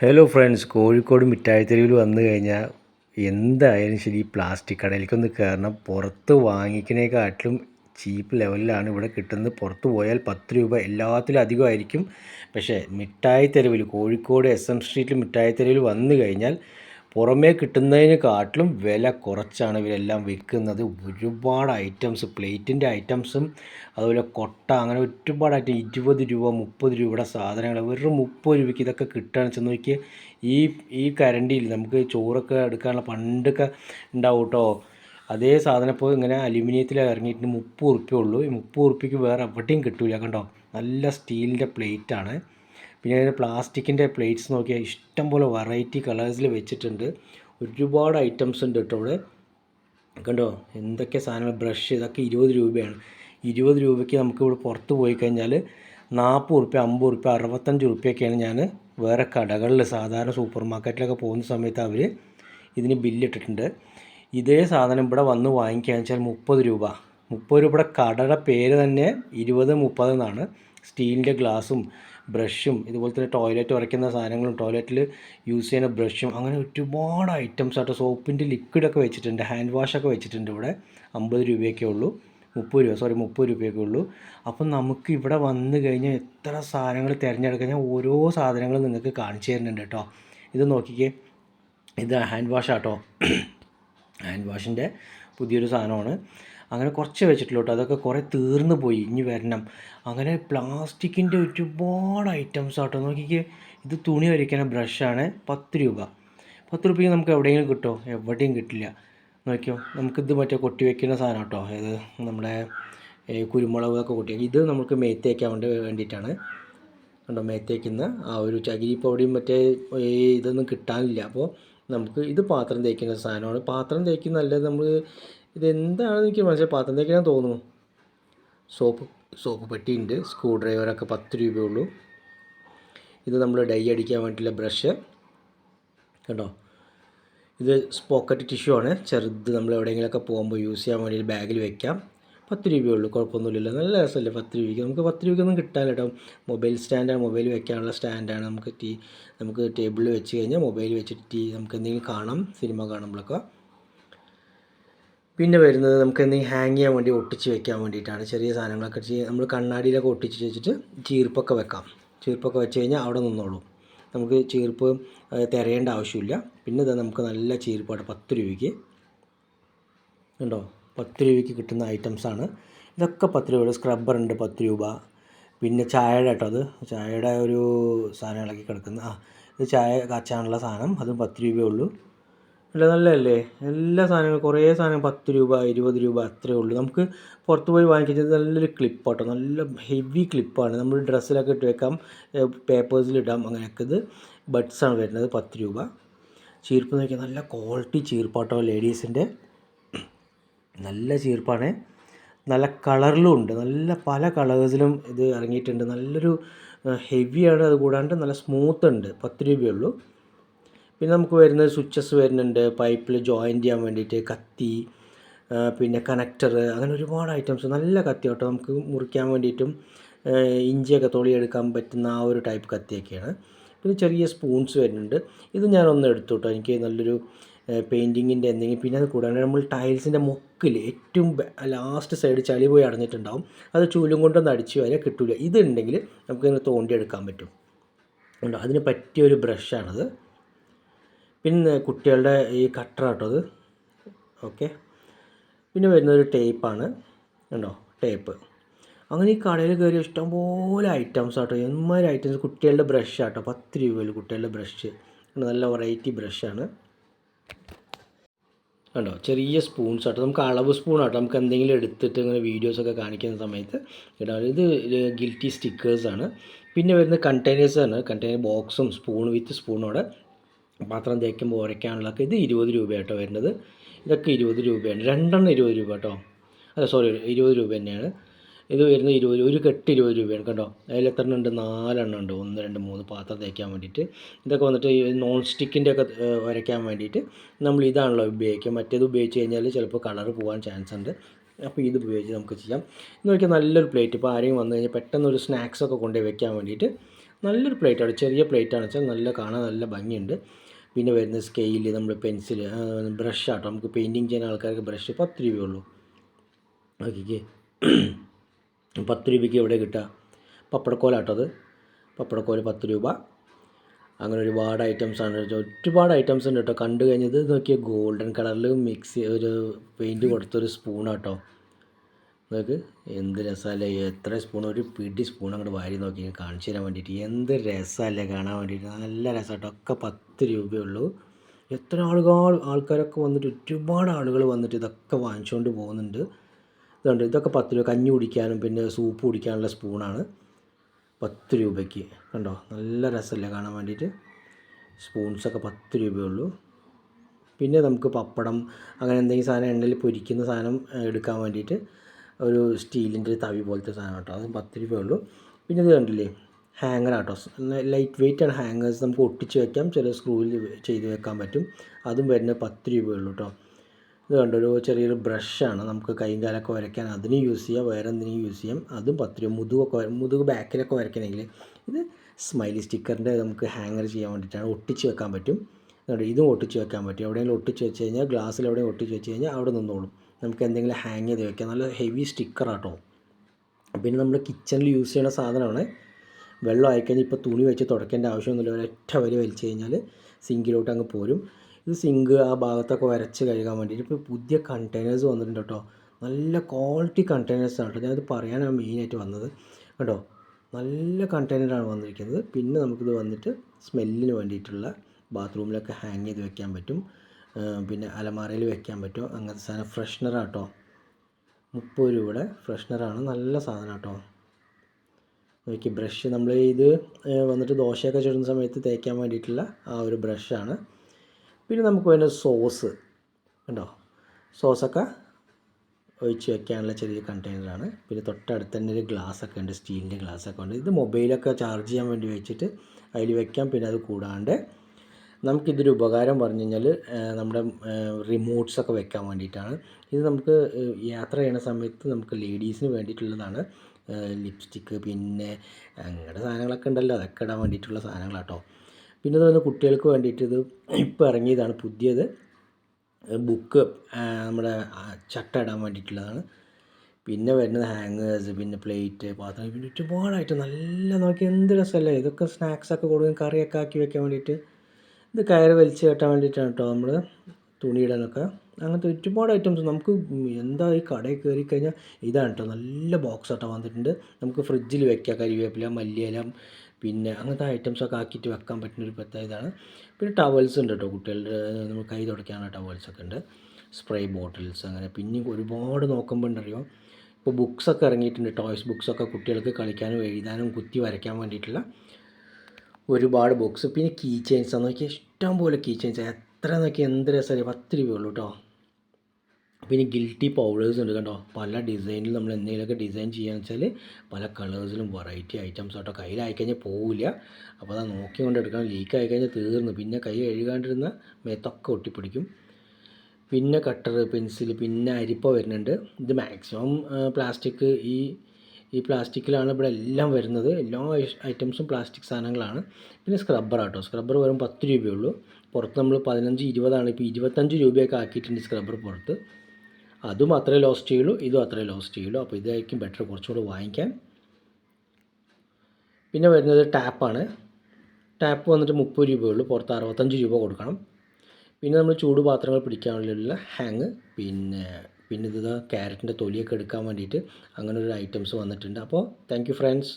Hello friends Kozhikode മിഠായിത്തെരുവിൽ വന്നു കഴിഞ്ഞാൽ എന്തായാലും ശരി ഈ പ്ലാസ്റ്റിക് കടയിലേക്കൊന്ന് കയറണം. പുറത്ത് വാങ്ങിക്കുന്നതിനെക്കാട്ടിലും ചീപ്പ് ലെവലിലാണ് ഇവിടെ കിട്ടുന്നത്. പുറത്ത് പോയാൽ പത്ത് രൂപ എല്ലാത്തിലും അധികമായിരിക്കും. പക്ഷേ മിഠായി തെരുവിൽ കോഴിക്കോട് എസ് എം സ്ട്രീറ്റിൽ മിഠായി തെരുവിൽ വന്നു കഴിഞ്ഞാൽ പുറമേ കിട്ടുന്നതിനെക്കാട്ടിലും വില കുറച്ചാണ് ഇവരെല്ലാം വിൽക്കുന്നത്. ഒരുപാട് ഐറ്റംസ് പ്ലേറ്റിന്റെ ഐറ്റംസും അതുപോലെ കൊട്ട അങ്ങനെ ഒരുപാട് ഐറ്റം ഇരുപത് രൂപ മുപ്പത് രൂപയുടെ സാധനങ്ങൾ വെറും മുപ്പത് രൂപയ്ക്ക് ഇതൊക്കെ കിട്ടുകയാണ് ചെന്ന് നോക്കിയാൽ ഈ ഈ കരണ്ടിയിൽ നമുക്ക് ചോറൊക്കെ എടുക്കാനുള്ള പണ്ടൊക്കെ ഉണ്ടാവും കേട്ടോ. അതേ സാധനം ഇപ്പോൾ ഇങ്ങനെ അലുമിനിയത്തിൽ ഇറങ്ങിയിട്ട് മുപ്പത് ഉറുപ്പ്യ ഉള്ളൂ. ഈ മുപ്പത് ഉറുപ്പ്യക്ക് വേറെ എവിടെയും കിട്ടില്ല കണ്ടോ. നല്ല സ്റ്റീലിന്റെ പ്ലേറ്റാണ് പിന്നെ അതിന് പ്ലാസ്റ്റിക്കിന്റെ പ്ലേറ്റ്സ് നോക്കിയാൽ ഇഷ്ടംപോലെ വെറൈറ്റി കളേഴ്സിൽ വെച്ചിട്ടുണ്ട്. ഒരുപാട് ഐറ്റംസ് ഉണ്ട് കേട്ടോ അവിടെ. കണ്ടോ? എന്തൊക്കെ സാധനങ്ങൾ? ബ്രഷ് ഇതൊക്കെ ഇരുപത് രൂപയാണ്. ഇരുപത് രൂപയ്ക്ക് നമുക്ക് ഇവിടെ പുറത്ത് പോയി കഴിഞ്ഞാൽ നാൽപ്പത് ഉറുപ്പ്യ അമ്പത് ഉറുപ്പ്യ അറുപത്തഞ്ച് ഉറുപ്പ്യൊക്കെയാണ് ഞാൻ വേറെ കടകളിൽ സാധാരണ സൂപ്പർ മാർക്കറ്റിലൊക്കെ പോകുന്ന സമയത്ത് അവർ ഇതിന് ബില്ലിട്ടിട്ടുണ്ട് ഇതേ സാധനം ഇവിടെ വന്ന് വാങ്ങിക്കുകയെന്ന് വെച്ചാൽ മുപ്പത് രൂപ. മുപ്പത് രൂപയുടെ കടയുടെ പേര് തന്നെ ഇരുപത് മുപ്പത് എന്നാണ്. സ്റ്റീലിന്റെ ഗ്ലാസും ബ്രഷും ഇതുപോലെ തന്നെ ടോയ്ലറ്റ് ഉരയ്ക്കുന്ന സാധനങ്ങളും ടോയ്ലറ്റിൽ യൂസ് ചെയ്യുന്ന ബ്രഷും അങ്ങനെ ഒരുപാട് ഐറ്റംസ് ആയിട്ട് സോപ്പിന്റെ ലിക്വിഡൊക്കെ വെച്ചിട്ടുണ്ട് ഹാൻഡ് വാഷൊക്കെ വെച്ചിട്ടുണ്ട് ഇവിടെ. അമ്പത് രൂപയൊക്കെ ഉള്ളൂ. മുപ്പത് രൂപ സോറി മുപ്പത് രൂപയൊക്കെ ഉള്ളൂ. അപ്പം നമുക്ക് ഇവിടെ വന്നു കഴിഞ്ഞാൽ എത്ര സാധനങ്ങൾ തിരഞ്ഞെടുക്കാൻ ഞാൻ ഓരോ സാധനങ്ങളും നിങ്ങൾക്ക് കാണിച്ചു തരുന്നുണ്ട് കേട്ടോ. ഇത് നോക്കിക്കേ. ഇത് ഹാൻഡ് വാഷാട്ടോ ഹാൻഡ് വാഷിന്റെ പുതിയൊരു സാധനമാണ്. അങ്ങനെ കുറച്ച് വെച്ചിട്ടുള്ളൂ അതൊക്കെ കുറേ തീർന്നു പോയി. ഇനി വരണം. അങ്ങനെ പ്ലാസ്റ്റിക്കിന്റെ ഒരുപാട് ഐറ്റംസ് ആട്ടോ. നോക്കിക്കേ ഇത് തുണി വരയ്ക്കുന്ന ബ്രഷാണ് പത്ത് രൂപ. പത്ത് രൂപയ്ക്ക് നമുക്ക് എവിടെയെങ്കിലും കിട്ടുമോ എവിടെയും കിട്ടില്ല. നോക്കിയോ നമുക്കിത് മറ്റേ കൊട്ടി വയ്ക്കുന്ന സാധനം കേട്ടോ ഇത് നമ്മുടെ കുരുമുളക് ഒക്കെ കൊട്ടി ഇത് നമുക്ക് മേത്തേക്കാൻ വേണ്ടി വേണ്ടിയിട്ടാണ്. കണ്ടോ മേത്തേക്കുന്ന ആ ഒരു ചകിരി പൊടിയും മറ്റേ ഇതൊന്നും കിട്ടാനില്ല. അപ്പോൾ നമുക്ക് ഇത് പാത്രം തേക്കുന്ന സാധനമാണ്. പാത്രം തേക്കുന്നതല്ല നമ്മൾ ഇതെന്താണെന്ന് എനിക്ക് മനസ്സിലായി? തേക്കാൻ തോന്നുന്നു. സോപ്പ് സോപ്പ് പെട്ടിയുണ്ട്. സ്ക്രൂ ഡ്രൈവറൊക്കെ പത്ത് രൂപയുള്ളൂ. ഇത് നമ്മൾ ഡൈ അടിക്കാൻ വേണ്ടിയിട്ടുള്ള ബ്രഷ്. കണ്ടോ? ഇത് പോക്കറ്റ് ടിഷ്യൂ ആണ്. ചെറുത് നമ്മൾ എവിടെയെങ്കിലുമൊക്കെ പോകുമ്പോൾ യൂസ് ചെയ്യാൻ വേണ്ടി ബാഗിൽ വെക്കാം. പത്ത് രൂപയേ ഉള്ളൂ കുഴപ്പമൊന്നുമില്ല നല്ല രസമല്ലേ? പത്ത് രൂപയ്ക്ക്. നമുക്ക് പത്ത് രൂപയ്ക്കൊന്നും കിട്ടാനില്ല കേട്ടോ. മൊബൈൽ സ്റ്റാൻഡാണ് മൊബൈൽ വെക്കാനുള്ള സ്റ്റാൻഡാണ് നമുക്ക് ടീ നമുക്ക് ടേബിളിൽ വെച്ച് കഴിഞ്ഞാൽ മൊബൈൽ വെച്ചിട്ട് ടീ നമുക്ക് എന്തെങ്കിലും കാണാം. സിനിമ കാണുമ്പോഴൊക്കെ പിന്നെ വരുന്നത് നമുക്ക് എന്തെങ്കിലും ഹാങ് ചെയ്യാൻ വേണ്ടി ഒട്ടിച്ച് വെക്കാൻ വേണ്ടിയിട്ടാണ്. ചെറിയ സാധനങ്ങളൊക്കെ ചെയ്ത് നമ്മൾ കണ്ണാടിയിലൊക്കെ ഒട്ടിച്ച് വെച്ചിട്ട് ചീർപ്പൊക്കെ വെക്കാം. ചീർപ്പൊക്കെ വെച്ച് കഴിഞ്ഞാൽ അവിടെ നിന്നോളൂ. നമുക്ക് ചീർപ്പ് തിരയേണ്ട ആവശ്യമില്ല. പിന്നെ ഇത് നമുക്ക് നല്ല ചീർപ്പാണ് പത്ത് രൂപയ്ക്ക്. ഉണ്ടോ പത്ത് രൂപയ്ക്ക് കിട്ടുന്ന ഐറ്റംസാണ് ഇതൊക്കെ പത്ത് രൂപയുടെ സ്ക്രബ്ബർ ഉണ്ട് പത്ത് രൂപ. പിന്നെ ചായയുടെ കേട്ടോ അത്. ചായയുടെ ഒരു സാധനങ്ങളൊക്കെ കിടക്കുന്ന. ആ ഇത് ചായ കാച്ചാനുള്ള സാധനം. അതും പത്ത് രൂപയേ ഉള്ളൂ. അല്ല നല്ലതല്ലേ? എല്ലാ സാധനങ്ങളും കുറേ സാധനം പത്ത് രൂപ ഇരുപത് രൂപ അത്രയേ ഉള്ളൂ. നമുക്ക് പുറത്ത് പോയി വാങ്ങിക്കുന്നത് നല്ലൊരു ക്ലിപ്പാട്ടോ നല്ല ഹെവി ക്ലിപ്പാണ് നമ്മൾ ഡ്രസ്സിലൊക്കെ ഇട്ട് വെക്കാം. പേപ്പേഴ്സിലിടാം അങ്ങനെയൊക്കെ ഇത്. ബഡ്സാണ് വരുന്നത് പത്ത് രൂപ. ചീർപ്പ് നോക്കിയാൽ നല്ല ക്വാളിറ്റി ചീർപ്പാട്ടോ ലേഡീസിന്റെ നല്ല ചീർപ്പാണ്. നല്ല കളറിലും ഉണ്ട്. നല്ല പല കളേഴ്സിലും ഇത് ഇറങ്ങിയിട്ടുണ്ട്. നല്ലൊരു ഹെവിയാണ് അത് കൂടാണ്ട് നല്ല സ്മൂത്ത് ഉണ്ട്. പത്ത് രൂപയേ ഉള്ളൂ. പിന്നെ നമുക്ക് വരുന്നത് സ്വിച്ചസ് വരുന്നുണ്ട്. പൈപ്പിൽ ജോയിൻ ചെയ്യാൻ വേണ്ടിയിട്ട് കത്തി പിന്നെ കണക്ടർ അങ്ങനെ ഒരുപാട് ഐറ്റംസ് നല്ല കത്തി കേട്ടോ നമുക്ക് മുറിക്കാൻ വേണ്ടിയിട്ടും ഇഞ്ചിയൊക്കെ തൊളിയെടുക്കാൻ പറ്റുന്ന ആ ഒരു ടൈപ്പ് കത്തിയൊക്കെയാണ്. പിന്നെ ചെറിയ സ്പൂൺസ് വരുന്നുണ്ട്. ഇത് ഞാനൊന്ന് എടുത്തു കേട്ടോ എനിക്ക് നല്ലൊരു പെയിന്റിങ്ങിന്റെ എന്തെങ്കിലും പിന്നെ അത് കൂടാണ്ട് നമ്മൾ ടൈൽസിന്റെ മുക്കിൽ ഏറ്റവും ലാസ്റ്റ് സൈഡ് ചളി പോയി അടഞ്ഞിട്ടുണ്ടാവും. അത് ചൂലും കൊണ്ടൊന്ന് അടിച്ച് വരെ കിട്ടില്ല ഇതുണ്ടെങ്കിൽ നമുക്കിങ്ങനെ തോണ്ടിയെടുക്കാൻ പറ്റും. അതിന് പറ്റിയ ഒരു ബ്രഷാണത് പിന്നെ കുട്ടികളുടെ ഈ കട്ടർ കേട്ടോ അത്. ഓക്കെ പിന്നെ വരുന്നൊരു ടേപ്പാണ് ഉണ്ടോ ടേപ്പ് അങ്ങനെ ഈ കടയിൽ കയറി ഇഷ്ടംപോലെ ഐറ്റംസ് ആട്ടോ. എന്മാതിരി ഐറ്റംസ് കുട്ടികളുടെ ബ്രഷ് ആട്ടോ. പത്ത് രൂപയിൽ കുട്ടികളുടെ ബ്രഷ് നല്ല വെറൈറ്റി ബ്രഷാണ് കണ്ടോ? ചെറിയ സ്പൂൺസ് ആട്ടോ. നമുക്ക് അളവ് സ്പൂൺ ആട്ടോ. നമുക്ക് എന്തെങ്കിലും എടുത്തിട്ട് ഇങ്ങനെ വീഡിയോസൊക്കെ കാണിക്കുന്ന സമയത്ത് ഇടാം ഇത് ഗിൽറ്റി സ്റ്റിക്കേഴ്സാണ് പിന്നെ വരുന്ന കണ്ടെയ്നേഴ്സാണ് കണ്ടെയ്നർ ബോക്സും സ്പൂൺ വിത്ത് സ്പൂണോടെ പാത്രം തേക്കുമ്പോൾ ഉരയ്ക്കാനുള്ളതൊക്കെ ഇത് ഇരുപത് രൂപ കേട്ടോ വരുന്നത്. ഇതൊക്കെ ഇരുപത് രൂപയാണ്. രണ്ടെണ്ണം ഇരുപത് രൂപ കേട്ടോ. അല്ല സോറി ഇരുപത് രൂപ തന്നെയാണ്. ഇത് വരുന്നത് ഇരുപത് ഒരു കെട്ട് ഇരുപത് രൂപയാണ് കേട്ടോ. അതിൽ എത്ര ഉണ്ട്? നാലെണ്ണം ഉണ്ട്. ഒന്ന് രണ്ട് മൂന്ന് പാത്രം തേക്കാൻ വേണ്ടിയിട്ട്. ഇതൊക്കെ വന്നിട്ട് ഈ നോൺ സ്റ്റിക്കിന്റെ ഒക്കെ വരയ്ക്കാൻ വേണ്ടിയിട്ട് നമ്മൾ ഇതാണല്ലോ ഉപയോഗിക്കുക. മറ്റേത് ഉപയോഗിച്ച് കഴിഞ്ഞാൽ ചിലപ്പോൾ കളർ പോകാൻ ചാൻസ് ഉണ്ട്. അപ്പോൾ ഇത് ഉപയോഗിച്ച് നമുക്ക് ചെയ്യാം. എന്ന് നോക്കിയാൽ നല്ലൊരു പ്ലേറ്റ് ഇപ്പോൾ ആരെയും വന്നു കഴിഞ്ഞാൽ പെട്ടെന്ന് ഒരു സ്നാക്സ് ഒക്കെ കൊണ്ടുപോയി വെക്കാൻ വേണ്ടിയിട്ട് നല്ലൊരു പ്ലേറ്റാണ് ചെറിയ പ്ലേറ്റാണ് വെച്ചാൽ നല്ല കാണാൻ നല്ല ഭംഗിയുണ്ട്. പിന്നെ വരുന്ന സ്കെയിൽ നമ്മൾ പെൻസിൽ ബ്രഷ് ആട്ടോ. നമുക്ക് പെയിന്റിങ് ചെയ്യുന്ന ആൾക്കാർക്ക് ബ്രഷ് പത്ത് രൂപയേ ഉള്ളൂ നോക്കിക്കേ. പത്ത് രൂപയ്ക്ക് എവിടെ കിട്ടുക? പപ്പടക്കോലാട്ടോ അത്. പപ്പടക്കോൽ പത്ത് രൂപ. അങ്ങനെ ഒരുപാട് ഐറ്റംസ് ആണ്. ഒരുപാട് ഐറ്റംസ് ഉണ്ട് കേട്ടോ. കണ്ടു കഴിഞ്ഞത് നോക്കിയാൽ ഗോൾഡൻ കളറിൽ മിക്സ് ഒരു പെയിന്റ് കൊടുത്തൊരു സ്പൂണാട്ടോ നോക്ക് എന്ത് രസമല്ലേ എത്ര സ്പൂൺ ഒരു പിടി സ്പൂൺ അങ്ങോട്ട് വാരി നോക്കി കാണിച്ചു തരാൻ വേണ്ടിയിട്ട് എന്ത് രസമല്ലേ കാണാൻ വേണ്ടിയിട്ട് നല്ല രസമായിട്ട് ഒക്കെ പത്ത് രൂപയേ ഉള്ളൂ. എത്ര ആളുകൾ ആൾക്കാരൊക്കെ വന്നിട്ട് ഒരുപാട് ആളുകൾ വന്നിട്ട് ഇതൊക്കെ വാങ്ങിച്ചുകൊണ്ട് പോകുന്നുണ്ട്. ഇതുണ്ട്. ഇതൊക്കെ പത്ത് രൂപ. കഞ്ഞി കുടിക്കാനും പിന്നെ സൂപ്പ് കുടിക്കാനുള്ള സ്പൂണാണ് പത്ത് രൂപയ്ക്ക്. കണ്ടോ? നല്ല രസമല്ലേ കാണാൻ വേണ്ടിയിട്ട് സ്പൂൺസൊക്കെ പത്ത് രൂപയേ ഉള്ളൂ. പിന്നെ നമുക്ക് പപ്പടം അങ്ങനെ എന്തെങ്കിലും സാധനം എണ്ണയിൽ പൊരിക്കുന്ന സാധനം എടുക്കാൻ വേണ്ടിയിട്ട് ഒരു സ്റ്റീലിന്റെ തവി പോലത്തെ സാധനം കേട്ടോ. അത് പത്ത് രൂപയേ ഉള്ളൂ. പിന്നെ ഇത് കണ്ടില്ലേ? ഹാങ്ങർ ആട്ടോ. ലൈറ്റ് വെയിറ്റ് ആണ്. ഹാങ്ങേഴ്സ് നമുക്ക് ഒട്ടിച്ച് വെക്കാം. ചില സ്ക്രൂവിൽ ചെയ്ത് വെക്കാൻ പറ്റും. അതും വരുന്നത് പത്ത് രൂപയേ ഉള്ളൂ കേട്ടോ ഇത് കണ്ടോ? ഒരു ചെറിയൊരു ബ്രഷാണ് നമുക്ക് കൈയും കാലൊക്കെ വരയ്ക്കാൻ അതിന് യൂസ് ചെയ്യാം. വേറെ എന്തിനും യൂസ് ചെയ്യാം. അതും പത്ത് രൂപ. മുതുകൊക്കെ മുതുക് ബാക്കിലൊക്കെ വരയ്ക്കണമെങ്കിൽ ഇത് സ്മൈലി സ്റ്റിക്കറിന്റെ നമുക്ക് ഹാങ്ങർ ചെയ്യാൻ വേണ്ടിയിട്ടാണ്. ഒട്ടിച്ച് വെക്കാൻ പറ്റും. ഇതും ഒട്ടിച്ച് വെക്കാൻ പറ്റും. എവിടെയെങ്കിലും ഒട്ടിച്ച് വെച്ച് കഴിഞ്ഞാൽ ഗ്ലാസ്സിൽ എവിടെയും ഒട്ടിച്ച് വെച്ച് കഴിഞ്ഞാൽ അവിടെ നിന്നോളും. നമുക്ക് എന്തെങ്കിലും ഹാങ് ചെയ്ത് വയ്ക്കാം നല്ല ഹെവി സ്റ്റിക്കറാട്ടോ പിന്നെ നമ്മൾ കിച്ചണിൽ യൂസ് ചെയ്യുന്ന സാധനമാണ്. വെള്ളം ആയിക്കഴിഞ്ഞാൽ ഇപ്പോൾ തുണി വെച്ച് തുടക്കേണ്ട ആവശ്യമൊന്നുമില്ല. ഒരൊറ്റ വരി വലിച്ചു കഴിഞ്ഞാൽ സിങ്കിലോട്ട് അങ്ങ് പോരും. ഇത് സിങ്ക് ആ ഭാഗത്തൊക്കെ വരച്ച് കഴുകാൻ വേണ്ടിയിട്ട് ഇപ്പോൾ പുതിയ കണ്ടെയ്നേഴ്സ് വന്നിട്ടുണ്ട് കേട്ടോ. നല്ല ക്വാളിറ്റി കണ്ടെയ്നേഴ്സ് ആണ് കേട്ടോ. ഞാനത് പറയാനാണ് മെയിനായിട്ട് വന്നത്. കേട്ടോ നല്ല കണ്ടെയ്നറാണ് വന്നിരിക്കുന്നത്. പിന്നെ നമുക്കിത് വന്നിട്ട് സ്മെല്ലിന് വേണ്ടിയിട്ടുള്ള ബാത്റൂമിലൊക്കെ ഹാങ് ചെയ്ത് വെക്കാൻ പറ്റും. പിന്നെ അലമാരയിൽ വെക്കാൻ പറ്റും. അങ്ങനത്തെ സാധനം ഫ്രഷ്നറാട്ടോ മുപ്പത് രൂപയുടെ ഫ്രഷ്നറാണ് നല്ല സാധനം കേട്ടോ നോക്കി ബ്രഷ് നമ്മൾ ഇത് വന്നിട്ട് ദോശയൊക്കെ ചുടുന്ന സമയത്ത് തേക്കാൻ വേണ്ടിയിട്ടുള്ള ആ ഒരു ബ്രഷാണ് പിന്നെ നമുക്ക് വേണ്ട സോസ് കണ്ടോ? സോസൊക്കെ ഒഴിച്ച് വെക്കാനുള്ള ചെറിയ കണ്ടെയ്നറാണ് പിന്നെ തൊട്ടടുത്ത് തന്നെ ഒരു ഗ്ലാസ് ഒക്കെ ഉണ്ട്. സ്റ്റീലിന്റെ ഗ്ലാസ് ഒക്കെ ഉണ്ട്. ഇത് മൊബൈലൊക്കെ ചാർജ് ചെയ്യാൻ വേണ്ടി വെച്ചിട്ട് അതിൽ വെക്കാം. പിന്നെ അത് കൂടാണ്ട് നമുക്കിതൊരു ഉപകാരം പറഞ്ഞു കഴിഞ്ഞാൽ നമ്മുടെ റിമോട്ട്സൊക്കെ വെക്കാൻ വേണ്ടിയിട്ടാണ്. ഇത് നമുക്ക് യാത്ര ചെയ്യുന്ന സമയത്ത് നമുക്ക് ലേഡീസിന് വേണ്ടിയിട്ടുള്ളതാണ്. ലിപ്സ്റ്റിക്ക് പിന്നെ അങ്ങനത്തെ സാധനങ്ങളൊക്കെ ഉണ്ടല്ലോ. അതൊക്കെ ഇടാൻ വേണ്ടിയിട്ടുള്ള സാധനങ്ങളാട്ടോ. പിന്നെ അതുപോലെ കുട്ടികൾക്ക് വേണ്ടിയിട്ട് ഇത് ഇപ്പോൾ ഇറങ്ങിയതാണ് പുതിയത്. ബുക്ക് നമ്മുടെ ചട്ട ഇടാൻ വേണ്ടിയിട്ടുള്ളതാണ്. പിന്നെ വരുന്നത് ഹാങ്ങേഴ്സ് പിന്നെ പ്ലേറ്റ് പാത്രം പിന്നെ ഒരുപാടായിട്ട് നല്ല നോക്കി എന്ത് രസമല്ലേ? ഇതൊക്കെ സ്നാക്സൊക്കെ കൊടുക്കും കറിയൊക്കെ ആക്കി വെക്കാൻ വേണ്ടിയിട്ട്. ഇത് കയറ് വലിച്ചു കെട്ടാൻ വേണ്ടിയിട്ടാണ് കേട്ടോ നമ്മൾ തുണിയിടാനൊക്കെ അങ്ങനത്തെ ഒരുപാട് ഐറ്റംസ് നമുക്ക് എന്താ ഈ കടയിൽ കയറി കഴിഞ്ഞാൽ ഇതാണ് കേട്ടോ നല്ല ബോക്സ് ആട്ടോ വന്നിട്ടുണ്ട്. നമുക്ക് ഫ്രിഡ്ജിൽ വെക്കാം കരിവേപ്പില മല്ലിയില പിന്നെ അങ്ങനത്തെ ഐറ്റംസൊക്കെ ആക്കിയിട്ട് വെക്കാൻ പറ്റുന്ന ഒരു പ്രത്യേക ഇതാണ്. പിന്നെ ടവൽസ് ഉണ്ട് കേട്ടോ കുട്ടികളുടെ നമ്മൾ കൈ തുടയ്ക്കാനുള്ള ടവൽസൊക്കെ ഉണ്ട്. സ്പ്രേ ബോട്ടിൽസ് അങ്ങനെ പിന്നെ ഒരുപാട് നോക്കുമ്പോൾ ഉണ്ടറിയോ? ഇപ്പോൾ ബുക്സൊക്കെ ഇറങ്ങിയിട്ടുണ്ട് ടോയ്സ് ബുക്സൊക്കെ കുട്ടികൾക്ക് കളിക്കാനും എഴുതാനും കുത്തി വരയ്ക്കാൻ വേണ്ടിയിട്ടുള്ള ഒരുപാട് ബോക്സ് പിന്നെ കീ ചെയിൻസ് നോക്കിയാൽ ഇഷ്ടം പോലെ കീ ചെയിൻസ് എത്ര നോക്കി എന്ത് രസമല്ലേ പത്ത് രൂപയുള്ളൂ കേട്ടോ പിന്നെ ഗിൽറ്റി പൗഡേഴ്സ് ഉണ്ട് കേട്ടോ പല ഡിസൈനിൽ നമ്മൾ എന്തെങ്കിലുമൊക്കെ ഡിസൈൻ ചെയ്യുകയെന്ന് വെച്ചാൽ പല കളേഴ്സിലും വെറൈറ്റി ഐറ്റംസ് കേട്ടോ കയ്യിൽ ആയിക്കഴിഞ്ഞാൽ പോവില്ല. അപ്പോൾ അത് നോക്കി കൊണ്ട് എടുക്കണം. ലീക്ക് ആയിക്കഴിഞ്ഞാൽ തീർന്നു. പിന്നെ കൈ കഴുകാണ്ടിരുന്ന മേത്തൊക്കെ ഒട്ടിപ്പിടിക്കും. പിന്നെ കട്ടർ പെൻസിൽ പിന്നെ അരിപ്പ വരുന്നുണ്ട്. ഇത് മാക്സിമം പ്ലാസ്റ്റിക് ഈ ഈ പ്ലാസ്റ്റിക്കിലാണ് ഇവിടെ എല്ലാം വരുന്നത്. എല്ലാ ഐറ്റംസും പ്ലാസ്റ്റിക് സാധനങ്ങളാണ്. പിന്നെ സ്ക്രബ്ബർ ആട്ടോ. സ്ക്രബ്ബർ വെറും പത്ത് രൂപയേ ഉള്ളൂ പുറത്ത് നമ്മൾ പതിനഞ്ച് ഇരുപതാണ്. ഇപ്പോൾ ഇരുപത്തഞ്ച് രൂപയൊക്കെ ആക്കിയിട്ടുണ്ട് സ്ക്രബ്ബർ പുറത്ത്. അതും അത്രേ ലോസ്റ്റ് ചെയ്യുള്ളൂ. ഇതും അത്രേ ലോസ്റ്റ് ചെയ്യുള്ളൂ. അപ്പോൾ ഇതായിരിക്കും ബെറ്റർ കുറച്ചുകൂടെ വാങ്ങിക്കാൻ. പിന്നെ വരുന്നത് ടാപ്പാണ് ടാപ്പ് വന്നിട്ട് മുപ്പത് രൂപയേ ഉള്ളൂ പുറത്ത് അറുപത്തഞ്ച് രൂപ കൊടുക്കണം. പിന്നെ നമ്മൾ ചൂട് പാത്രങ്ങൾ പിടിക്കാനുള്ള ഹാങ് പിന്നെ പിന്നെ ഇത് ക്യാരറ്റിന്റെ തൊലിയൊക്കെ എടുക്കാൻ വേണ്ടിയിട്ട് അങ്ങനെ ഒരു ഐറ്റംസ് വന്നിട്ടുണ്ട്. അപ്പോൾ താങ്ക് യു ഫ്രണ്ട്സ്